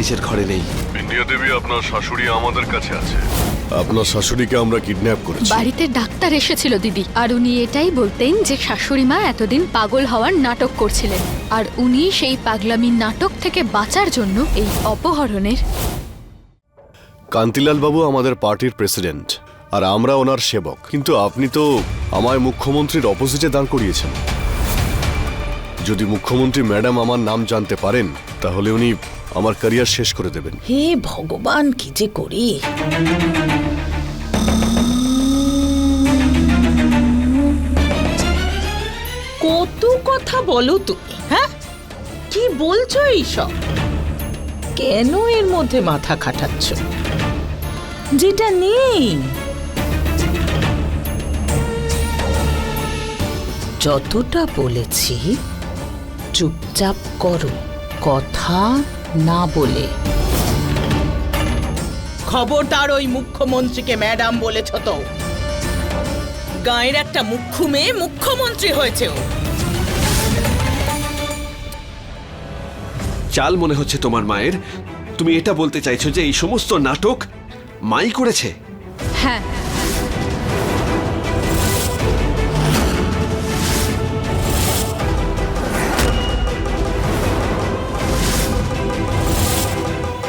নিজের ঘরে নেই। বিন্দিয়া দেবী আপনার শাশুড়ি আমাদের কাছে আছে। আপনার শাশুড়িকে আমরা কিডন্যাপ করেছি। বাড়িতে ডাক্তার এসেছিল দিদি আর উনি এটাই বলতেন যে শাশুড়ি মা এতদিন পাগল হওয়ার নাটক করছিলেন আর উনি সেই পাগলামির নাটক থেকে বাঁচার জন্য এই অপহরণের। কান্তিলাল বাবু আমাদের পার্টির প্রেসিডেন্ট আর আমরা ওনার সেবক। কিন্তু আপনি তো আমায় মুখ্যমন্ত্রীর অপোজিটে দাঁড় করিয়েছেন। যদি মুখ্যমন্ত্রী ম্যাডাম আমার নাম জানতে পারেন তাহলে উনি আমার ক্যারিয়ার শেষ করে দেবেন। হে ভগবান, কি যে করি? কত কথা বলো তুমি হ্যাঁ? কি বলছো এইসব? কেন এর মধ্যে মাথা খাটাচ্ছ? যেটা নেই। যতটা বলেছি, চুপচাপ করো। কথা না বলে। খবরদার ওই মুখ্যমন্ত্রীকে ম্যাডাম বলেছ তো। গায়ের একটা মুখ্য মেয়ে মুখ্যমন্ত্রী হয়েছে ও চাল মনে হচ্ছে তোমার মায়ের। তুমি এটা বলতে চাইছো যে এই সমস্ত নাটক মাই করেছে? হ্যাঁ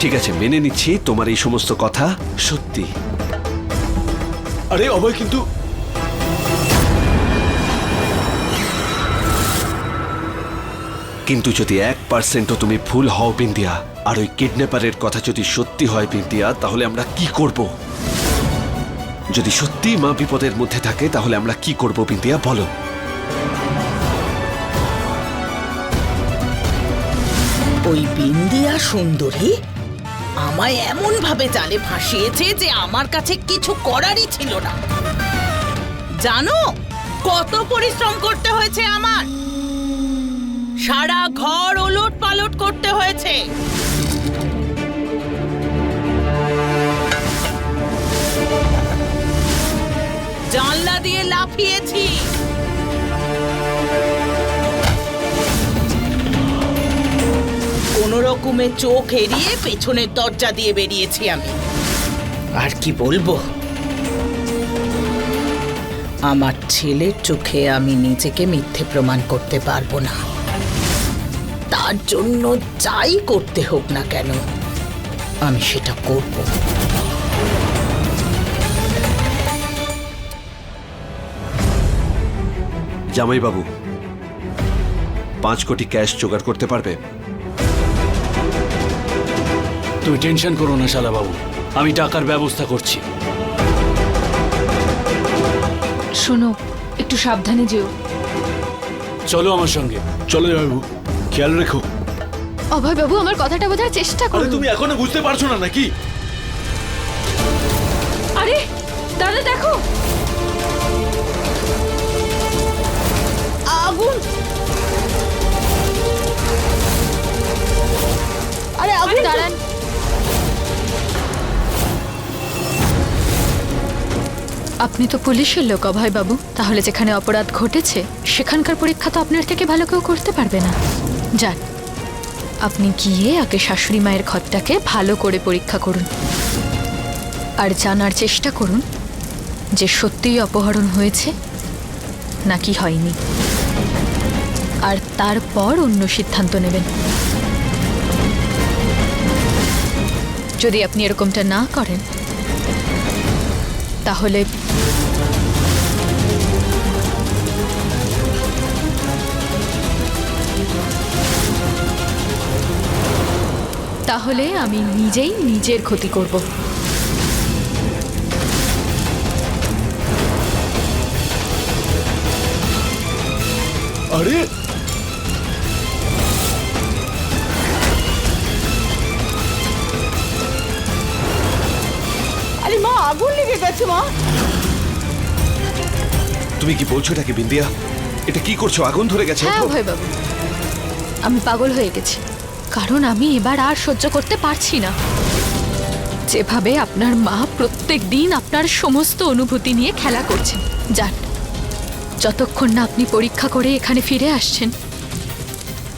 ঠিক আছে মেনে নিচ্ছি তোমার এই সমস্ত কথা সত্যি। আরে অভয় কিন্তু কিন্তু যদি এক পার্সেন্টও তুমি ভুল হও বিন্দিয়া আর ওই কিডন্যাপারের কথা যদি সত্যি হয় বিন্দিয়া তাহলে আমরা কি করব? যদি সত্যি মা বিপদের মধ্যে থাকে তাহলে আমরা কি করব বিন্দিয়া বলো। ওই বিন্দিয়া সুন্দরী আমায় এমন ভাবে জালে ফাঁসিয়েছে যে আমার কাছে কিছু করারই ছিল না। জানো, কত পরিশ্রম করতে হয়েছে আমার। সারা ঘর ওলট পালট করতে হয়েছে। জানলা দিয়ে লাফিয়েছি। কোনো রকমে চোখ এড়িয়ে পেছনের দরজা দিয়ে বেরিয়েছি আমি। আর কি বলব? আমার ছেলের চোখে আমি নিজেকে মিথ্যে প্রমাণ করতে পারব না। তার জন্য যাই করতে হোক না কেন, আমি সেটা করব। জামাইবাবু, পাঁচ কোটি ক্যাশ জোগাড় করতে পারবে? তুমি টেনশন করো না শালা বাবু আমি টাকার ব্যবস্থা করছি। শোনো একটু সাবধানে যেও। চলো আমার সঙ্গে। চলো বাবু খেয়াল রেখো। অভয় বাবু আমার কথাটা বোঝার চেষ্টা করো। তুমি এখনও বুঝতে পারছ না নাকি? আরে দাদা দেখো। আগুন! আরে আগুন দাঁড়ান। আপনি তো পুলিশের লোক, অভয় বাবু। তাহলে যেখানে অপরাধ ঘটেছে, সেখানকার পরীক্ষা তো আপনার থেকে ভালো কেউ করতে পারবে না। যান, আপনি গিয়ে আগে শাশুড়ি মায়ের ঘরটাকে ভালো করে পরীক্ষা করুন। আর জানার চেষ্টা করুন যে সত্যিই অপহরণ হয়েছে নাকি হয়নি। আর তারপর অন্য সিদ্ধান্ত নেবেন। যদি আপনি এরকমটা না করেন তাহলে তাহলে আমি নিজেই নিজের ক্ষতি করব। আরে তুমি কি বলছো এটাকে, বিন্দিয়া? এটা কি করছ? আগুন ধরে গেছে? হ্যাঁ বাবু। আমি পাগল হয়ে গেছি। কারণ আমি এবার আর সহ্য করতে পারছি না। যেভাবে আপনার মা প্রত্যেক দিন আপনার সমস্ত অনুভূতি নিয়ে খেলা করছেন। যান। যতক্ষণ না আপনি পরীক্ষা করে এখানে ফিরে আসছেন,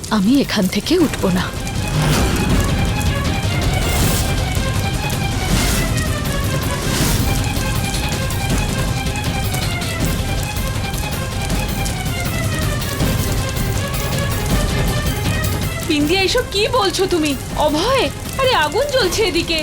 আমি এখান থেকে উঠব না। বিন্দিয়া এসব কি বলছো তুমি? অভয় আরে আগুন জ্বলছে এদিকে।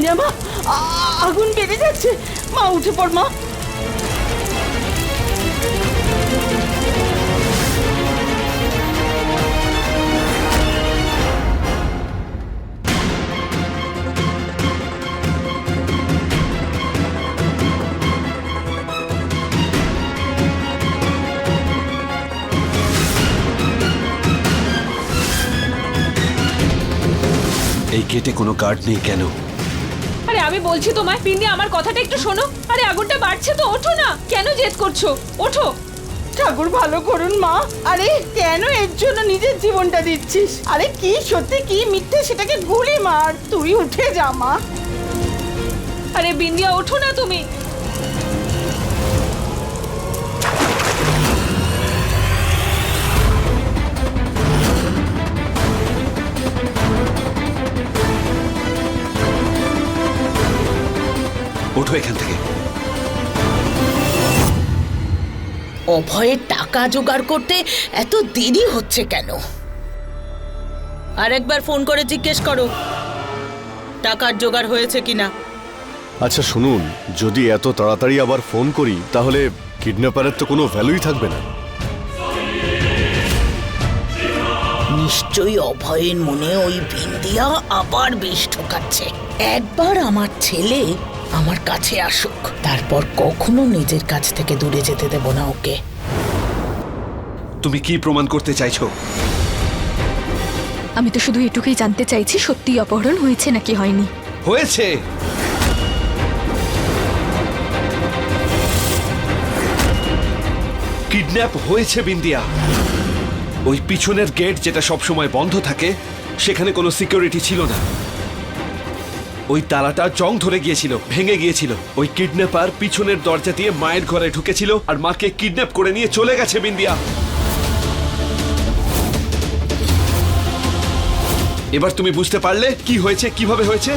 বিন্দিয়া মা। আগুন বেড়ে যাচ্ছে। মা, উঠে পড়, মা। এই গেটে কোনো গার্ড নেই কেন? আমি বলছি তোমায় বিন্দিয়া আমার কথাটা একটু শোনো। আরে আগুনটা বাড়ছে তো ওঠো না। কেন জেদ করছ? ওঠো। ঠাকুর ভালো করুন মা। আরে কেন এর জন্য নিজের জীবনটা দিচ্ছিস? আরে কি সত্যি কি মিথ্যে সেটাকে গুলি মার। তুই উঠে যা মা। আরে বিন্দিয়া ওঠো না তুমি। ওঠো এখান থেকে। অভয়ের টাকা জোগাড় করতে এত দেরি হচ্ছে কেন? আরেকবার ফোন করে জিজ্ঞেস করো টাকার জোগাড় হয়েছে কিনা। আচ্ছা শুনুন যদি এত তাড়াতাড়ি আবার ফোন করি তাহলে কিডন্যাপারের তো কোনো ভ্যালুই থাকবে না। নিশ্চয়ই অভয়ের মনে ওই বিন্দিয়া আবার বিষ ঠোকাচ্ছে। একবার আমার ছেলে আমার কাছে আসুক। তারপর কখনো নিজের কাছ থেকে দূরে যেতে দেব না ওকে। তুমি কি প্রমাণ করতে চাইছো? আমি তো শুধু এটুকুই জানতে চাইছি সত্যি অপহরণ হয়েছে নাকি হয়নি? হয়েছে! কিডন্যাপ হয়েছে বিন্দিয়া। ওই পিছনের গেট যেটা সবসময় বন্ধ থাকে সেখানে কোনো সিকিউরিটি ছিল না। ওই তালাটা জং ধরে গিয়েছিল, ভেঙে গিয়েছিল। ওই কিডন্যাপার পিছনের দরজা দিয়ে মায়ের ঘরে ঢুকেছিল আর মাকে কিডন্যাপ করে নিয়ে চলে গেছে বিন্দিয়া। এবার তুমি বুঝতে পারলে কি হয়েছে, কীভাবে হয়েছে?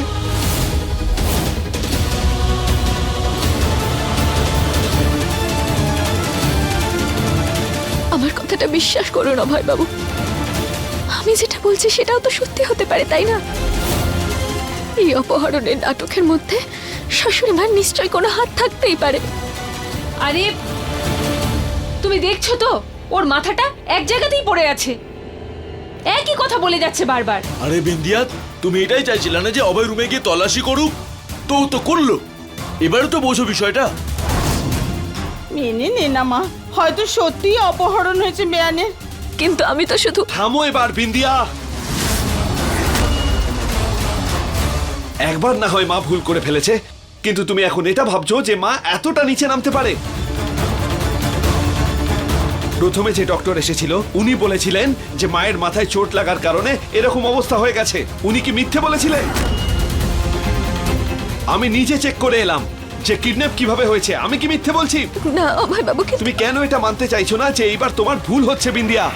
আমার কথাটা বিশ্বাস করুন অভয় বাবু আমি যেটা বলছি সেটাও তো সত্যি হতে পারে, তাই না? এই অপহরণের নাটকের মধ্যে শাশুড়ি মার নিশ্চয়ই কোনো হাত থাকতেই পারে। আরে তুমি দেখছ তো ওর মাথাটা এক জায়গাতেই পড়ে আছে। একই কথা বলে যাচ্ছে বারবার। আরে বিন্দিয়া তুমি এটাই চাইছিলে না যে অভয় রুমে গিয়ে তল্লাশি করুক? তো ও তো করল। এবারে তো বোঝো বিষয়টা। মেনে নে না মা হয়তো সত্যিই অপহরণ হয়েছে বেয়ানের কিন্তু আমি তো শুধু থামো এবার বিন্দিয়া। একবার না হয় মা ভুল করে ফেলেছে কিন্তু তুমি এখন এটা ভাবছ যে মা এতটা নিচে নামতে পারে। প্রথমে যে ডক্টর এসেছিল উনি বলেছিলেন যে মায়ের মাথায় চোট লাগার কারণে এরকম অবস্থা হয়ে গেছে। উনি কি মিথ্যে বলেছিলেন? আমি নিজে চেক করে এলাম যে কিডন্যাপ কীভাবে হয়েছে। আমি কি মিথ্যে বলছি? না অভয় বাবু তুমি কেন এটা মানতে চাইছো না যে এইবার তোমার ভুল হচ্ছে বিন্দিয়া?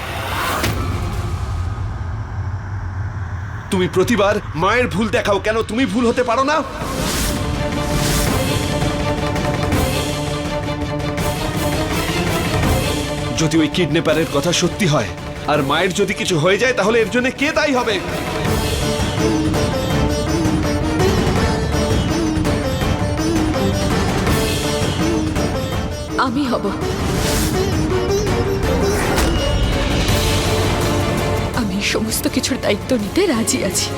তুমি প্রতিবার মায়ের ভুল দেখাও। কেন তুমি ভুল হতে পারো না? যদি ওই কিডন্যাপারের কথা সত্যি হয়, আর মায়ের যদি কিছু হয়ে যায়, তাহলে এর জন্য কে দায়ী হবে? আমি হব। আমি এই সমস্ত কিছুর দায়িত্ব নিতে রাজি আছি।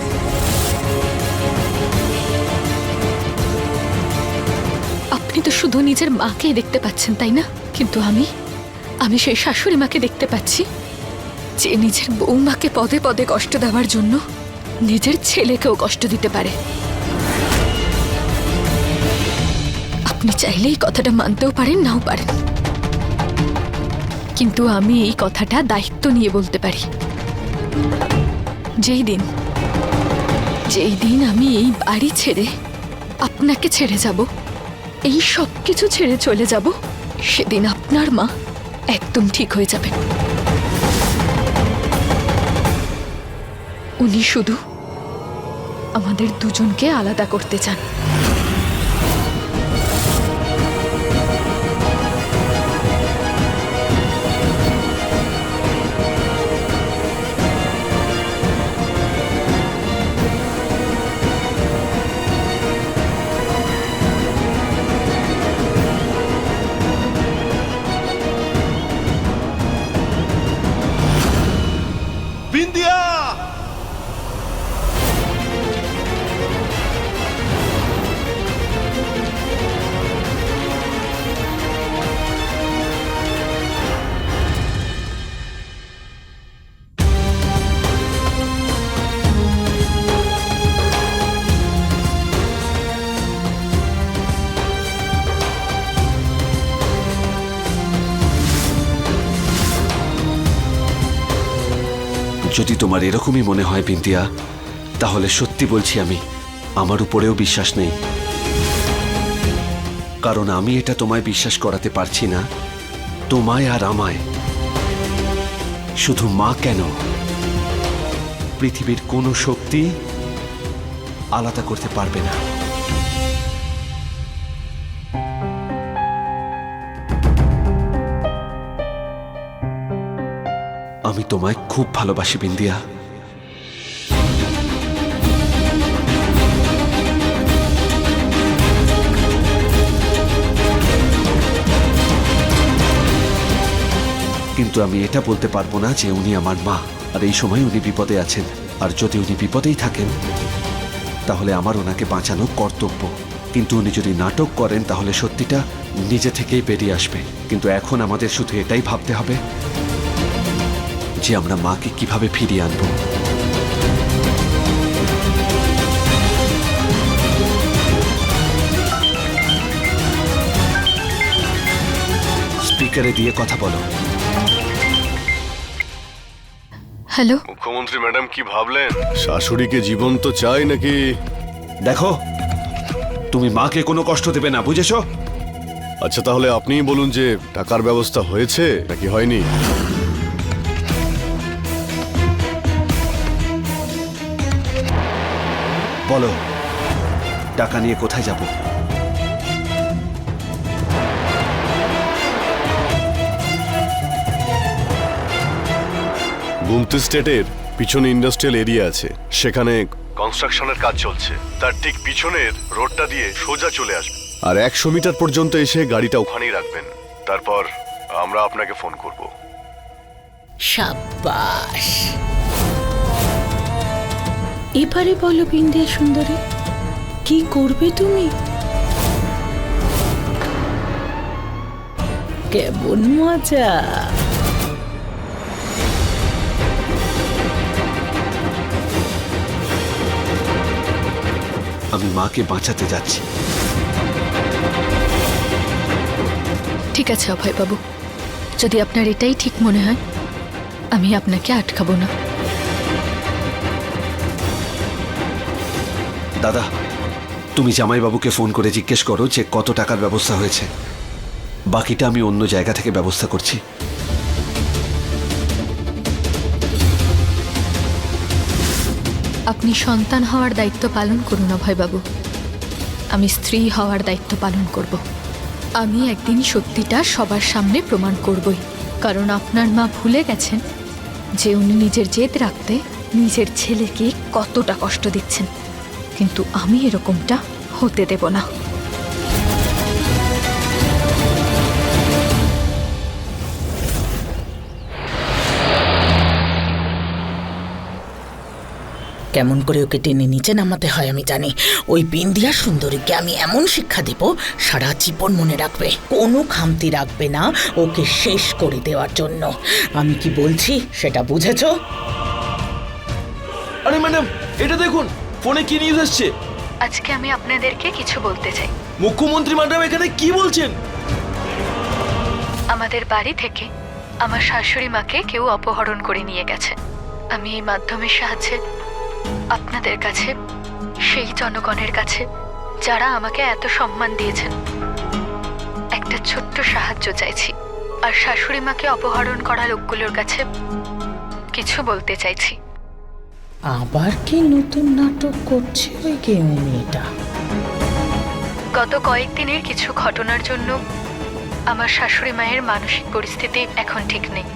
আপনি তো শুধু নিজের মাকে দেখতে পাচ্ছেন, তাই না? কিন্তু আমি আমি সেই শাশুড়ি মাকে দেখতে পাচ্ছি, যে নিজের বৌমাকে পদে পদে কষ্ট দেওয়ার জন্য নিজের ছেলেকেও কষ্ট দিতে পারে। আপনি চাইলেই কথাটা মানতেও পারেন, নাও পারেন। কিন্তু আমি এই কথাটা দায়িত্ব নিয়ে বলতে পারি। যেই দিন যেই দিন আমি এই বাড়ি ছেড়ে আপনাকে ছেড়ে যাব, এই সব কিছু ছেড়ে চলে যাব, সেদিন আপনার মা একদম ঠিক হয়ে যাবেন। উনি শুধু আমাদের দুজনকে আলাদা করতে চান। তোমার এরকমই মনে হয় বিন্দিয়া তাহলে সত্যি বলছি আমি, আমার উপরেও বিশ্বাস নেই। কারণ আমি এটা তোমায় বিশ্বাস করাতে পারছি না, তোমায় আর আমায়। শুধু মা কেন? পৃথিবীর কোনো শক্তি আলাদা করতে পারবে না। আমি তোমায় খুব ভালোবাসি, বিন্দিয়া। কিন্তু আমি এটা বলতে পারব না যে উনি আমার মা। আর এই সময় উনি বিপদে আছেন। আর যদি উনি বিপদেই থাকেন, তাহলে আমার ওনাকে বাঁচানো কর্তব্য। কিন্তু উনি যদি নাটক করেন, তাহলে সত্যিটা নিজে থেকেই বেরিয়ে আসবে। কিন্তু এখন আমাদের শুধু এটাই ভাবতে হবে। যে আমরা মাকে কীভাবে ফিরিয়ে আনব। স্পিকারে দিয়ে কথা বলো। হ্যালো? মুখ্যমন্ত্রী ম্যাডাম কি ভাবলেন? শাশুড়িকে জীবন তো চাই নাকি? দেখো তুমি মাকে কোনো কষ্ট দেবে না বুঝেছ? আচ্ছা তাহলে আপনিই বলুন যে টাকার ব্যবস্থা হয়েছে নাকি হয়নি? বলো টাকা নিয়ে কোথায় যাব? গুমতি স্টেটের পিছনে ইন্ডাস্ট্রিয়াল এরিয়া আছে। সেখানে কনস্ট্রাকশনের কাজ চলছে। তার ঠিক পিছনের রোডটা দিয়ে সোজা চলে আসবে। আর একশো মিটার পর্যন্ত এসে গাড়িটা ওখানেই রাখবেন। তারপর আমরা আপনাকে ফোন করব। সাব্বাস। এবারে বলো বিন্দিয়া সুন্দরী কি করবে তুমি? কেমন মজা। আমি মাকে বাঁচাতে যাচ্ছি। ঠিক আছে অভয়বাবু যদি আপনার এটাই ঠিক মনে হয় আমি আপনাকে আটকাবো না। দাদা, তুমি জামাইবাবুকে ফোন করে জিজ্ঞেস করো যে কত টাকার ব্যবস্থা হয়েছে। বাকিটা আমি অন্য জায়গা থেকে ব্যবস্থা করছি। আপনি সন্তান হওয়ার দায়িত্ব পালন করুন অভয়বাবু। আমি স্ত্রী হওয়ার দায়িত্ব পালন করব। আমি একদিন সত্যিটা সবার সামনে প্রমাণ করবই। কারণ আপনার মা ভুলে গেছেন যে উনি নিজের জেদ রাখতে নিজের ছেলেকে কতটা কষ্ট দিচ্ছেন। কিন্তু আমি এরকমটা হতে দেব না। কেমন করে ওকে টেনে নিচে নামাতে হয় আমি জানি। ওই বিন্দিয়া সুন্দরীকে আমি এমন শিক্ষা দেব সারা জীবন মনে রাখবে কোনো খামতি রাখবে না ওকে শেষ করে দেওয়ার জন্য। আমি কি বলছি সেটা বুঝেছ? আরে ম্যাডাম এটা দেখুন ফোনে কি নিউজ আসছে আজকে আমি আপনাদেরকে কিছু বলতে চাই। মুখ্যমন্ত্রী ম্যাডাম এখানে কি বলছেন? আমাদের বাড়ি থেকে আমার শাশুড়ি মাকে কেউ অপহরণ করে নিয়ে গেছে। আমি এই মাধ্যমের সাহায্যে আপনাদের কাছে সেই জনগণের কাছে যারা আমাকে এত সম্মান দিয়েছেন একটা ছোট্ট সাহায্য চাইছি। আর শাশুড়ি মাকে অপহরণ করা লোকগুলোর কাছে কিছু বলতে চাইছি। আবার কি নতুন নাটক করছে ওই গেম মেয়েটা? গত কয়েকদিনের কিছু ঘটনার জন্য আমার শাশুড়ি মায়ের মানসিক পরিস্থিতি এখন ঠিক নেই।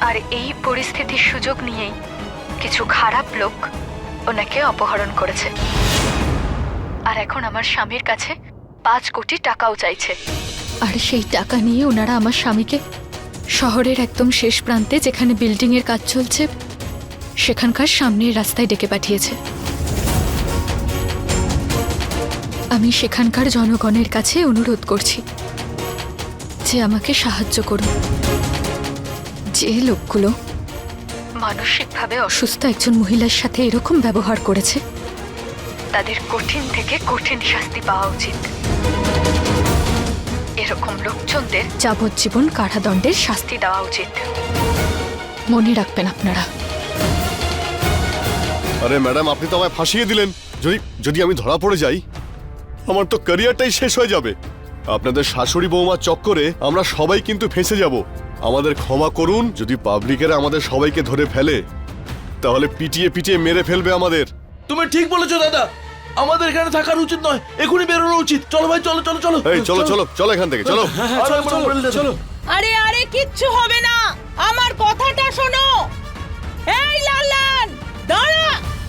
আর এই পরিস্থিতির সুযোগ নিয়েই কিছু খারাপ লোক ওনাকে অপহরণ করেছে। আর এখন আমার স্বামীর কাছে পাঁচ কোটি টাকাও চাইছে। আর সেই টাকা নিয়ে ওনারা আমার স্বামীকে শহরের একদম শেষ প্রান্তে যেখানে বিল্ডিংয়ের কাজ চলছে সেখানকার সামনের রাস্তায় ডেকে পাঠিয়েছে। আমি সেখানকার জনগণের কাছে অনুরোধ করছি যে আমাকে সাহায্য করুন। যে লোকগুলো মানসিকভাবে অসুস্থ একজন মহিলার সাথে এরকম ব্যবহার করেছে, তাদের কঠিন থেকে কঠিন শাস্তি পাওয়া উচিত। এরকম লোকজনদের যাবজ্জীবন কারাদণ্ডের শাস্তি দেওয়া উচিত। মনে রাখবেন আপনারা। আরে ম্যাডাম আপনি তো আমায় ফাঁসিয়ে দিলেন। যদি যদি আমি ধরা পড়ে যাই আমার তো ক্যারিয়ারটাই শেষ হয়ে যাবে। আপনাদের শাশুড়ি বৌমার চক্করে আমরা সবাই কিন্তু ফেঁসে যাব। আমাদের ক্ষমা করুন যদি পাবলিকেরা আমাদের সবাইকে ধরে ফেলে তাহলে পিটিয়ে পিটিয়ে মেরে ফেলবে আমাদের। তুমি ঠিক বলেছ দাদা। আমাদের এখানে থাকার উচিত নয় এখনই বেরোনো উচিত। চলো ভাই চলো চলো চলো। এই চলো চলো চলো এখান থেকে চলো। হ্যাঁ হ্যাঁ চলো চলো চলো আরে আরে কিচ্ছু হবে না। আমার কথাটা শোনো। এই লাল্লান দাঁড়া অভয়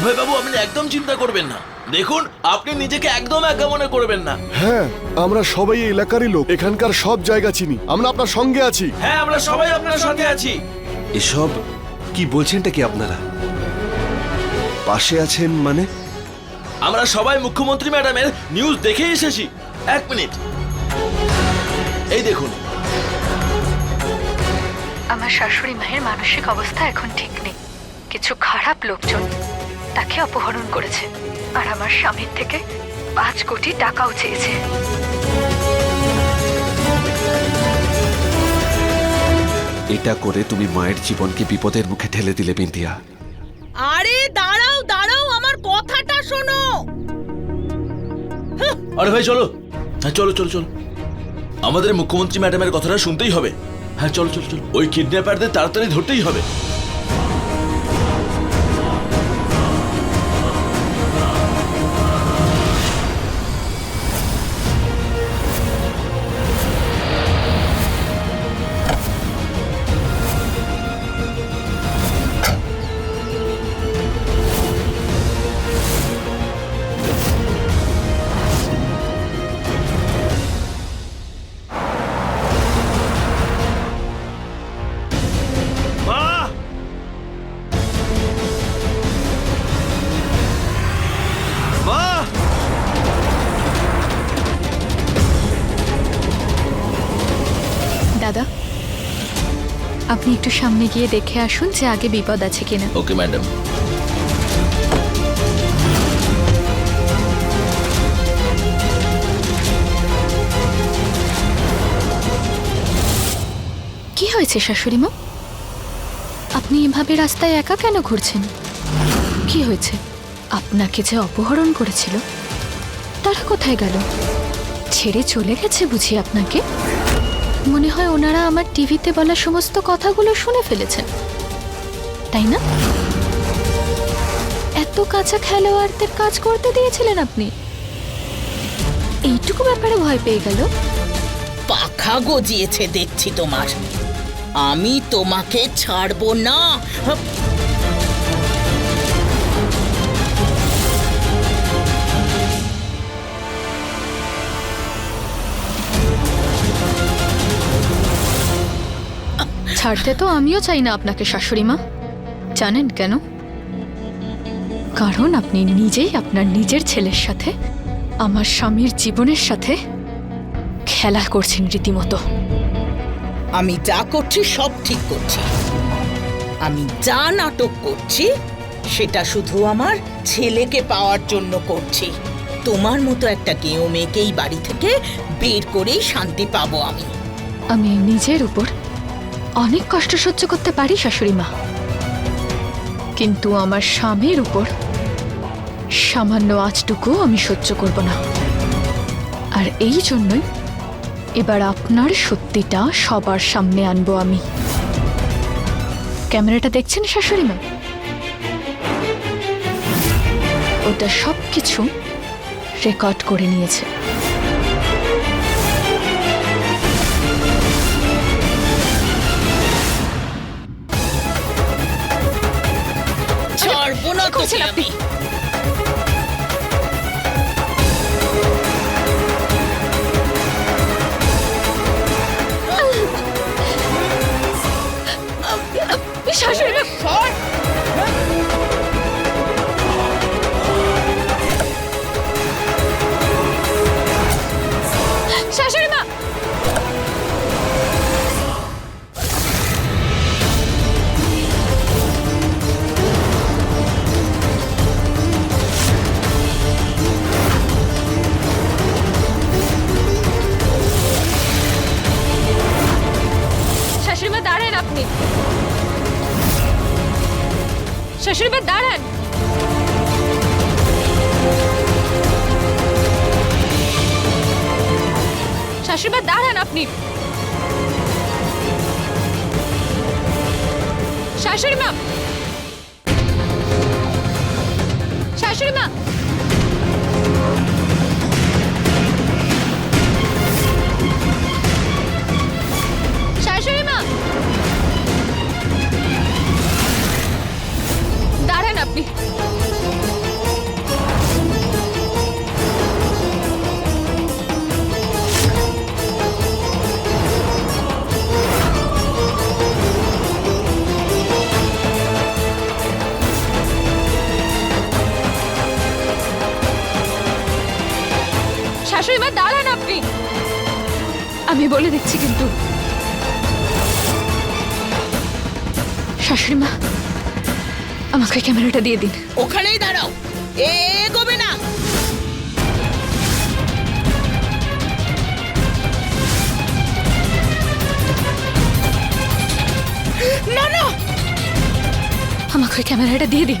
অভয় বাবু আপনি একদম চিন্তা করবেন না। দেখুন আপনি নিজেকে একদম একা মনে করবেন না। হ্যাঁ আমরা সবাই এই এলাকারই লোক। এখানকার সব জায়গা চিনি। আমরা আপনার সঙ্গে আছি। হ্যাঁ আমরা সবাই আপনার সাথে আছি। এসব কি বলছেনটা কি আপনারা? পাশে আছেন মানে? আমরা সবাই মুখ্যমন্ত্রী ম্যাডামের নিউজ দেখে এসেছি। এক মিনিট। এই দেখুন। আমার শাশুড়ি মায়ের মানসিক অবস্থা এখন ঠিক নেই। কিছু খারাপ লোকজন তাকে অপহরণ করেছে। আর আমার স্বামীর থেকে পাঁচ কোটি টাকাও চেয়েছে। এটা করে তুমি মায়ের জীবনকে বিপদের মুখে ঠেলে দিলে বিন্দিয়া আরে দাঁড়াও দাঁড়াও আমার কথাটা শোনো। আরে ভাই চলো। হ্যাঁ চলো চলো চলো। আমাদের মুখ্যমন্ত্রী ম্যাডামের কথাটা শুনতেই হবে। হ্যাঁ চলো চলো চলো। ওই কিডন্যাপারদের তাড়াতাড়ি ধরতেই হবে। আপনি একটু সামনে গিয়ে দেখে আসুন যে আগে বিপদ আছে কিনা। ওকে ম্যাডাম কি হয়েছে শাশুড়ি মা আপনি এভাবে রাস্তায় একা কেন ঘুরছেন? কি হয়েছে? আপনাকে যে অপহরণ করেছিল তারা কোথায় গেল? ছেড়ে চলে গেছে বুঝি আপনাকে? মনে হয় ওনারা আমার টিভিতে বলা সমস্ত কথাগুলো শুনে ফেলেছেন। তাই না? এত কাঁচা খেলোয়াড়দের কাজ করতে দিয়েছিলেন আপনি। এইটুকু ব্যাপারে ভয় পেয়ে গেল। পাখা গজিয়েছে দেখছি তোমার। আমি তোমাকে ছাড়বো না। ছাড়তে তো আমিও চাই না আপনাকে শাশুড়ি মা। জানেন কেন? কারণ আপনি নিজেই আপনার নিজের ছেলের সাথে আমার স্বামীর জীবনের সাথে খেলা করছেন রীতিমতো। আমি যা করছি সব ঠিক করছি। আমি যা নাটক করছি সেটা শুধু আমার ছেলেকে পাওয়ার জন্য করছি। তোমার মতো একটা কেউ মেয়েকেই বাড়ি থেকে বের করেই শান্তি পাবো আমি। আমি নিজের উপর অনেক কষ্ট সহ্য করতে পারি, শাশুড়ি মা। কিন্তু আমার স্বামীর উপর সামান্য আজটুকু আমি সহ্য করব না। আর এই জন্যই এবার আপনার সত্যিটা সবার সামনে আনব আমি। ক্যামেরাটা দেখছেন শাশুড়ি মা? ওটা সব কিছু রেকর্ড করে নিয়েছে। করছেন আপনি? দাঁড়ান আমাকে ক্যামেরাটা দিয়ে দিন। ওখানেই দাঁড়াও। এগোবে না। না না। আমাকে ক্যামেরাটা দিয়ে দিন।